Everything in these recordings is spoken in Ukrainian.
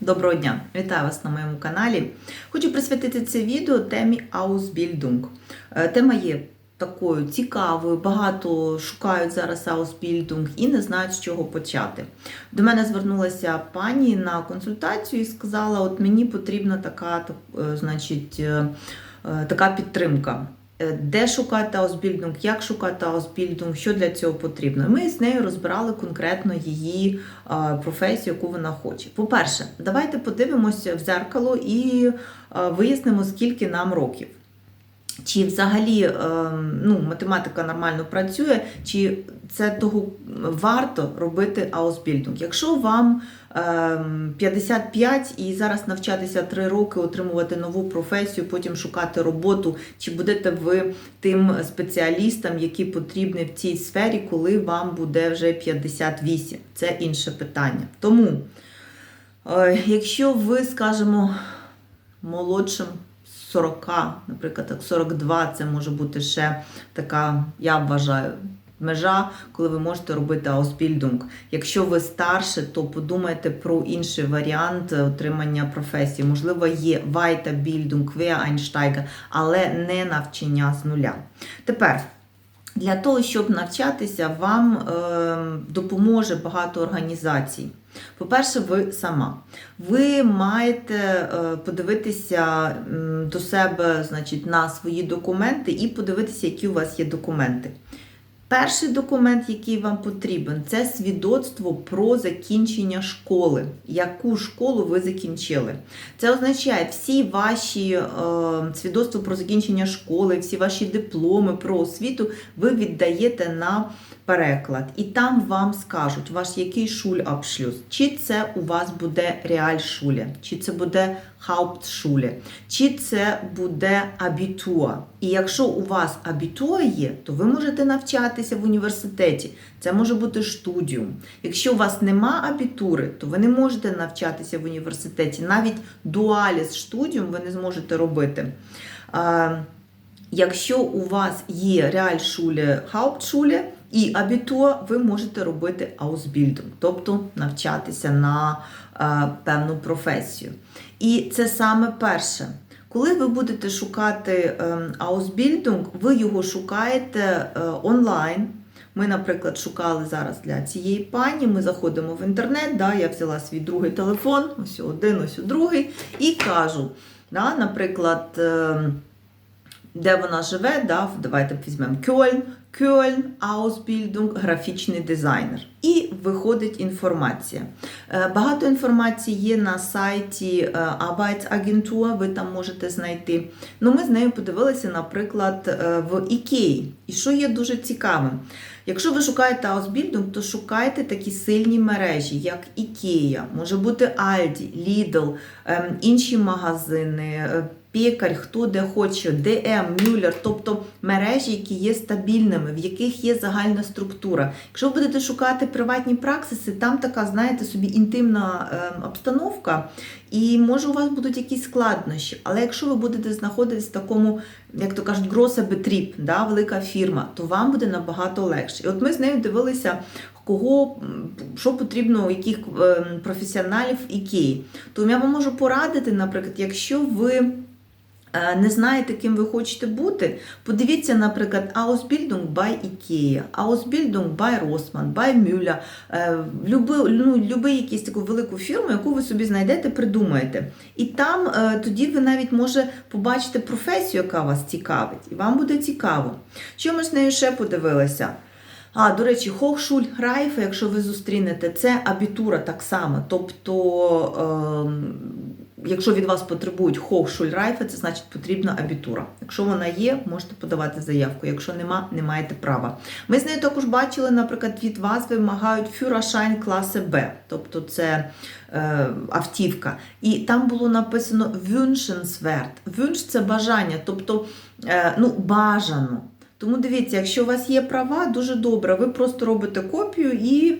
Доброго дня! Вітаю вас на моєму каналі. Хочу присвятити це відео темі Ausbildung. Е, Тема є такою цікавою, багато шукають зараз Ausbildung і не знають, з чого почати. До мене звернулася пані на консультацію і сказала: от мені потрібна така, так, е, значить, е, така підтримка. Е, Де шукати Ausbildung, як шукати Ausbildung, що для цього потрібно. Ми з нею розбирали конкретно її е, професію, яку вона хоче. По-перше, давайте подивимося в зеркало і е, вияснимо, скільки нам років. Чи взагалі ну, математика нормально працює, чи це того варто робити Ausbildung. Якщо вам 55 і зараз навчатися 3 роки, отримувати нову професію, потім шукати роботу, чи будете ви тим спеціалістом, які потрібні в цій сфері, коли вам буде вже 58? Це інше питання. Тому, е, якщо ви, скажімо, молодшим 40, наприклад, так 42, це може бути ще така, я вважаю, межа, коли ви можете робити Ausbildung. Якщо ви старше, то подумайте про інший варіант отримання професії. Можливо, є Weiterbildung, Quereinsteiger, але не навчання з нуля. Тепер. Для того, щоб навчатися, вам е, допоможе багато організацій. По-перше, ви сама. Ви маєте е, подивитися до себе значить, на свої документи і подивитися, які у вас є документи. Перший документ, який вам потрібен, це свідоцтво про закінчення школи. Яку школу ви закінчили? Це означає всі ваші е, свідоцтва про закінчення школи, всі ваші дипломи про освіту ви віддаєте на переклад. І там вам скажуть, ваш який шульабшлюз. Чи це у вас буде реальшуле, чи це буде Hauptschule, чи це буде абітуа. І якщо у вас абітуа є, то ви можете навчатися в університеті. Це може бути студіум. Якщо у вас нема абітури, то ви не можете навчатися в університеті. Навіть дуаліс студіум ви не зможете робити. Якщо у вас є реальшуле, Hauptschule і абітуа, ви можете робити Ausbildung, тобто навчатися на е, певну професію. І це саме перше. Коли ви будете шукати е, ви його шукаєте е, онлайн. Ми, наприклад, шукали зараз для цієї пані. Ми заходимо в інтернет. Да, Я взяла свій другий телефон, ось один, ось другий, і кажу, да, наприклад, е, де вона живе, да, давайте візьмемо Кьольн, Кьольн, Ausbildung, графічний дизайнер. І виходить інформація. Е, Багато інформації є на сайті е, Arbeitsagentur, ви там можете знайти. Ну, Ми з нею подивилися, наприклад, е, в Ікеї. І що є дуже цікавим? Якщо ви шукаєте Ausbildung, то шукайте такі сильні мережі, як Ікея, може бути Aldi, Lidl, ем, інші магазини, Пекарь, хто де хоче, ДМ, Мюллер, тобто мережі, які є стабільними, в яких є загальна структура. Якщо ви будете шукати приватні праксиси, там така, знаєте, собі інтимна е, обстановка, і може у вас будуть якісь складнощі. Але якщо ви будете знаходитись в такому, як то кажуть, гросебетріп, да, велика фірма, то вам буде набагато легше. І от ми з нею дивилися. Кого що потрібно яких е, професіоналів Ікеї. То я вам можу порадити, наприклад, якщо ви не знаєте, ким ви хочете бути, подивіться, наприклад, Ausbildung by IKEA, Ausbildung by Rossmann, by Müller, е, люби, ну, люби якусь таку велику фірму, яку ви собі знайдете, придумаєте. І там е, тоді ви навіть може побачите професію, яка вас цікавить, і вам буде цікаво. Що ми з нею ще подивилися? А, до речі, Hochschulreife, якщо ви зустрінете, це абітура так само. Тобто, ем, якщо від вас потребують Hochschulreife, це значить потрібна абітура. Якщо вона є, можете подавати заявку. Якщо нема, не маєте права. Ми з нею також бачили, наприклад, від вас вимагають Führerschein класи Б, тобто це е, автівка. І там було написано wünschenswert. Wünsch – це бажання, тобто е, ну, бажано. Тому дивіться, якщо у вас є права, дуже добре. Ви просто робите копію і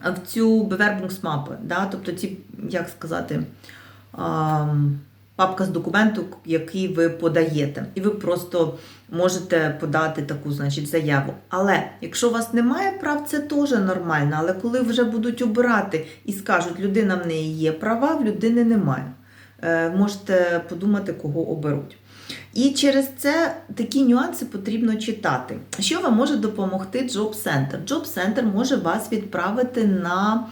в цю Bewerbungsmappe, да? тобто ці, як сказати, папка з документу, який ви подаєте. І ви просто можете подати таку, значить, заяву. Але якщо у вас немає прав, це теж нормально. Але коли вже будуть обирати і скажуть, людина в неї є права, в людини немає. Е, Можете подумати, кого оберуть. І через це такі нюанси потрібно читати. Що вам може допомогти Job Center? Job Center може вас відправити на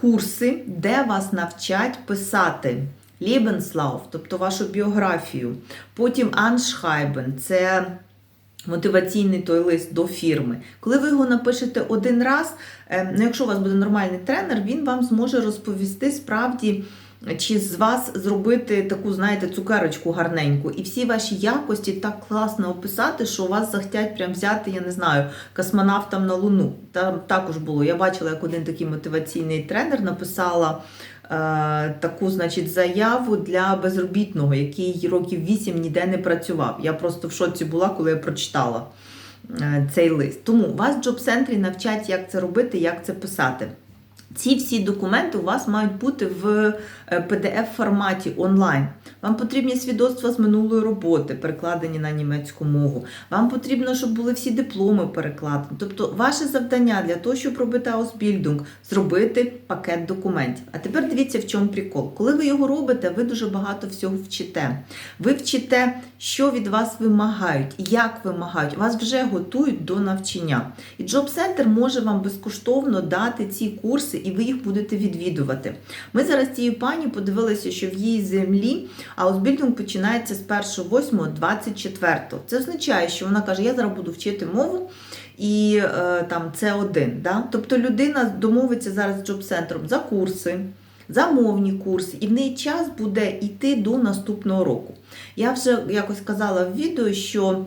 курси, де вас навчать писати Lebenslauf, тобто вашу біографію. Потім Аншхайбен – це мотиваційний той лист до фірми. Коли ви його напишете один раз, е, ну, якщо у вас буде нормальний тренер, він вам зможе розповісти справді. Чи з вас зробити таку, знаєте, цукерочку гарненьку, і всі ваші якості так класно описати, що вас захотять прям взяти, я не знаю, космонавтам на Луну. Там також було. Я бачила, як один такий мотиваційний тренер написала е, таку, значить, заяву для безробітного, який років 8 ніде не працював. Я просто в шоці була, коли я прочитала е, цей лист. Тому вас в джоб-центрі навчать, як це робити, як це писати. Ці всі документи у вас мають бути в PDF-форматі онлайн. Вам потрібні свідоцтва з минулої роботи, перекладені на німецьку мову. Вам потрібно, щоб були всі дипломи перекладені. Тобто, ваше завдання для того, щоб робити Ausbildung, зробити пакет документів. А тепер дивіться, в чому прикол. Коли ви його робите, ви дуже багато всього вчите. Ви вчите, що від вас вимагають, як вимагають. Вас вже готують до навчання. І Job Center може вам безкоштовно дати ці курси, і ви їх будете відвідувати. Ми зараз цією пані подивилися, що в її землі аусбільдинг починається з 1.8.24. Це означає, що вона каже: я зараз буду вчити мову. І е, там це один. Да? Тобто людина домовиться зараз з джоб-центром за курси, за мовні курси, і в неї час буде йти до наступного року. Я вже якось казала в відео, що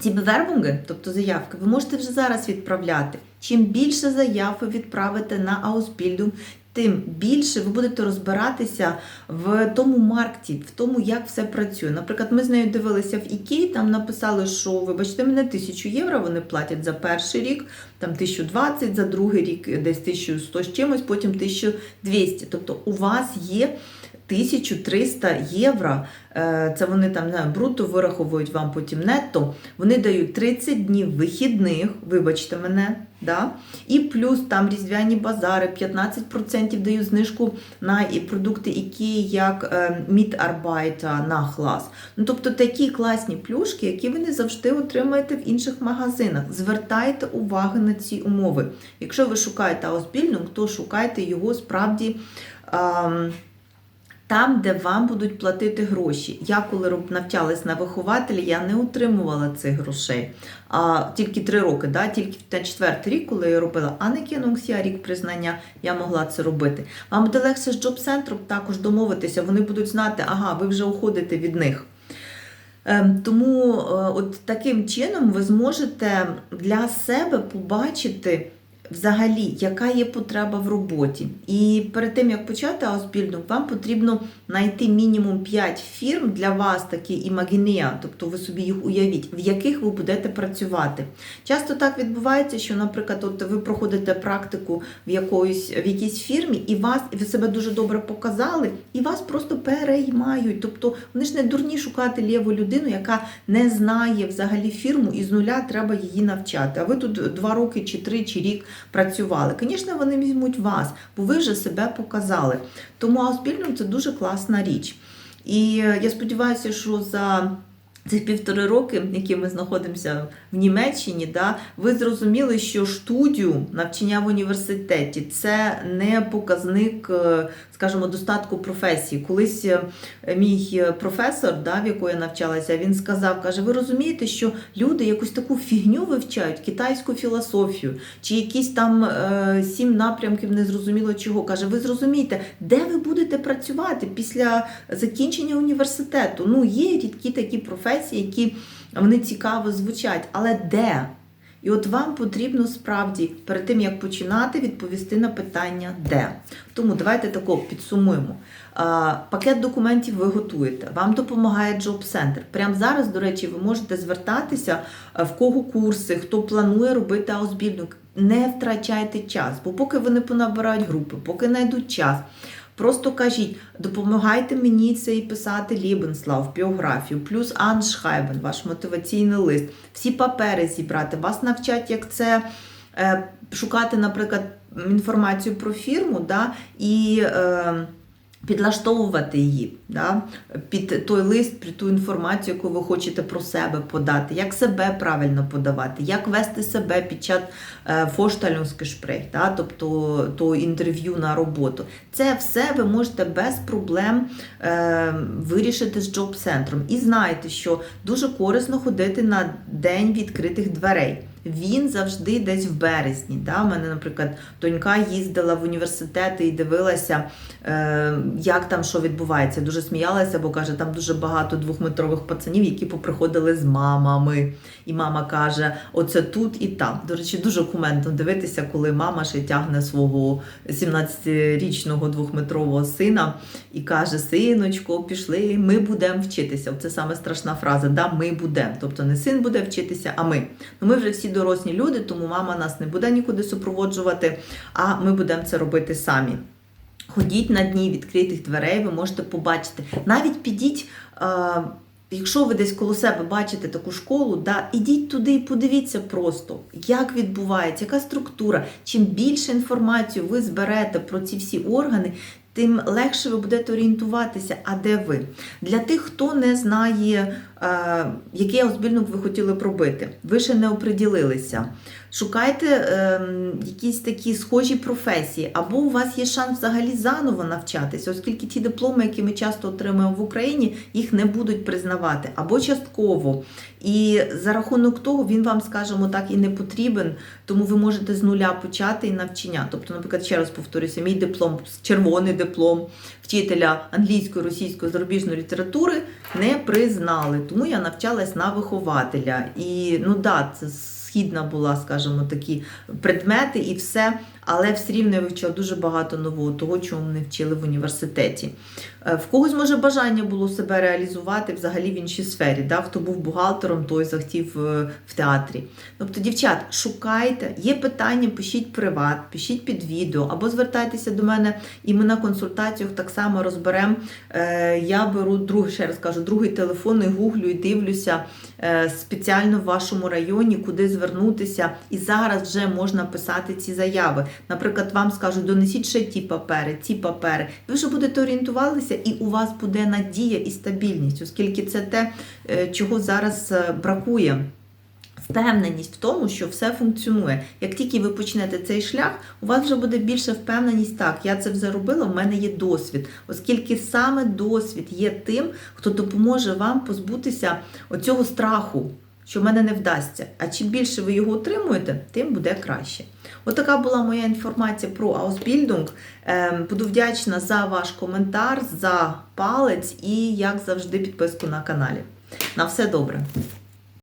ці бевербунги, тобто заявки, ви можете вже зараз відправляти. Чим більше заяв ви відправите на Ausbildung, тим більше ви будете розбиратися в тому маркті, в тому, як все працює. Наприклад, ми з нею дивилися в Ікей, там написали, що, вибачте, мене 1000 євро вони платять за перший рік, там 1020, за другий рік десь 1100 з чимось, потім 1200. Тобто у вас є 1300 євро, е, це вони там не знаю, бруто вираховують вам потім нетто. Вони дають 30 днів вихідних, вибачте мене, да? і плюс там різдвяні базари, 15% дають знижку на продукти які як е, мідарбайта на клас. Ну, тобто такі класні плюшки, які ви не завжди отримаєте в інших магазинах. Звертайте увагу на ці умови. Якщо ви шукаєте Ausbildung, то шукайте його справді. Ем, там, де вам будуть платити гроші. Я коли навчалась на вихователі, я не отримувала цих грошей. А тільки три роки, да? тільки на четвертий рік, коли я робила Анекінунгсія, рік признання, я могла це робити. Вам буде легше з джоб-центром також домовитися, вони будуть знати, ага, ви вже уходите від них. Ем, Тому е, от таким чином ви зможете для себе побачити взагалі, яка є потреба в роботі. І перед тим, як почати Ausbildung, вам потрібно знайти мінімум 5 фірм для вас, такі імагінія, тобто ви собі їх уявіть, в яких ви будете працювати. Часто так відбувається, що, наприклад, от ви проходите практику в, якоїсь, в якійсь фірмі, і вас і ви себе дуже добре показали, і вас просто переймають. Тобто вони ж не дурні шукати ліву людину, яка не знає взагалі фірму, і з нуля треба її навчати. А ви тут два роки, чи три, чи рік працювали. Звісно, вони візьмуть вас, бо ви вже себе показали. Тому Ausbildung – це дуже класна річ. І е, я сподіваюся, що за цих півтори роки, які ми знаходимося в Німеччині, да, ви зрозуміли, що студію навчання в університеті це не показник, е, скажімо, достатку професії. Колись е, мій професор, да, в якої я навчалася, він сказав: каже: ви розумієте, що люди якусь таку фігню вивчають, китайську філософію, чи якісь там е, сім напрямків незрозуміло чого. Каже, ви зрозумієте, де ви будете працювати після закінчення університету? Ну, є рідкі такі професії, які вони цікаво звучать, але де? І от вам потрібно справді перед тим як починати відповісти на питання де. Тому давайте тако підсумуємо. Пакет документів ви готуєте. Вам допомагає Job Center. Прямо зараз, до речі, ви можете звертатися в кого курси, хто планує робити Ausbildung. Не втрачайте час, бо поки вони понабирають групи, поки знайдуть час. Просто кажіть, допомагайте мені це і писати Лібенслав, біографію, плюс Аншхайбен, ваш мотиваційний лист, всі папери зібрати. Вас навчать, як це е, шукати, наприклад, інформацію про фірму, да, і е, підлаштовувати її да, під той лист, під ту інформацію, яку ви хочете про себе подати, як себе правильно подавати, як вести себе під час е, Vorstellungsgespräch, да, тобто то інтерв'ю на роботу. Це все ви можете без проблем е, вирішити з джоб-центром. І знайте, що дуже корисно ходити на день відкритих дверей. Він завжди десь в березні. Да? У мене, наприклад, донька їздила в університети і дивилася, е, як там що відбувається. Дуже сміялася, бо каже, там дуже багато двохметрових пацанів, які поприходили з мамами. І мама каже: оце тут і там. До речі, дуже кументно дивитися, коли мама ще тягне свого 17-річного двохметрового сина і каже: Синочко, пішли, ми будемо вчитися. Це саме страшна фраза. Да, ми будемо. Тобто не син буде вчитися, а ми. Ну, ми вже всі дорослі люди, тому мама нас не буде нікуди супроводжувати, а ми будемо це робити самі. Ходіть на дні відкритих дверей, ви можете побачити. Навіть підіть. Е, Якщо ви десь коло себе бачите таку школу, да, ідіть туди і подивіться просто, як відбувається, яка структура. Чим більше інформації ви зберете про ці всі органи, тим легше ви будете орієнтуватися, а де ви. Для тих, хто не знає, який аусбільник ви хотіли б робити, ви ще не оприділилися. Шукайте е, якісь такі схожі професії, або у вас є шанс взагалі заново навчатися, оскільки ті дипломи, які ми часто отримуємо в Україні, їх не будуть признавати, або частково. І за рахунок того він вам, скажімо так, і не потрібен, тому ви можете з нуля почати і навчання. Тобто, наприклад, ще раз повторюся, мій диплом, червоний диплом вчителя англійської, російської, зарубіжної літератури не признали. Тому я навчалась на вихователя. І ну да, це східна була, скажімо, такі предмети і все, але все рівно я вивчила дуже багато нового, того, чого не вчили в університеті. Е, В когось може бажання було себе реалізувати взагалі в іншій сфері. Да? Хто був бухгалтером, той захотів е, в театрі. Тобто, дівчат, шукайте, є питання, пишіть приват, пишіть під відео, або звертайтеся до мене, і ми на консультаціях так само розберемо. Е, Я беру другий, ще раз кажу, другий телефон і гуглю і дивлюся спеціально в вашому районі, куди звернутися. І зараз вже можна писати ці заяви. Наприклад, вам скажуть, донесіть ще ті папери, ці папери. Ви вже будете орієнтувалися, і у вас буде надія і стабільність, оскільки це те, е, чого зараз е, бракує. Впевненість в тому, що все функціонує. Як тільки ви почнете цей шлях, у вас вже буде більше впевненість, так, я це вже робила, в мене є досвід. Оскільки саме досвід є тим, хто допоможе вам позбутися оцього страху, що в мене не вдасться. А чим більше ви його отримуєте, тим буде краще. Отака була моя інформація про Ausbildung. Ем, Буду вдячна за ваш коментар, за палець і, як завжди, підписку на каналі. На все добре!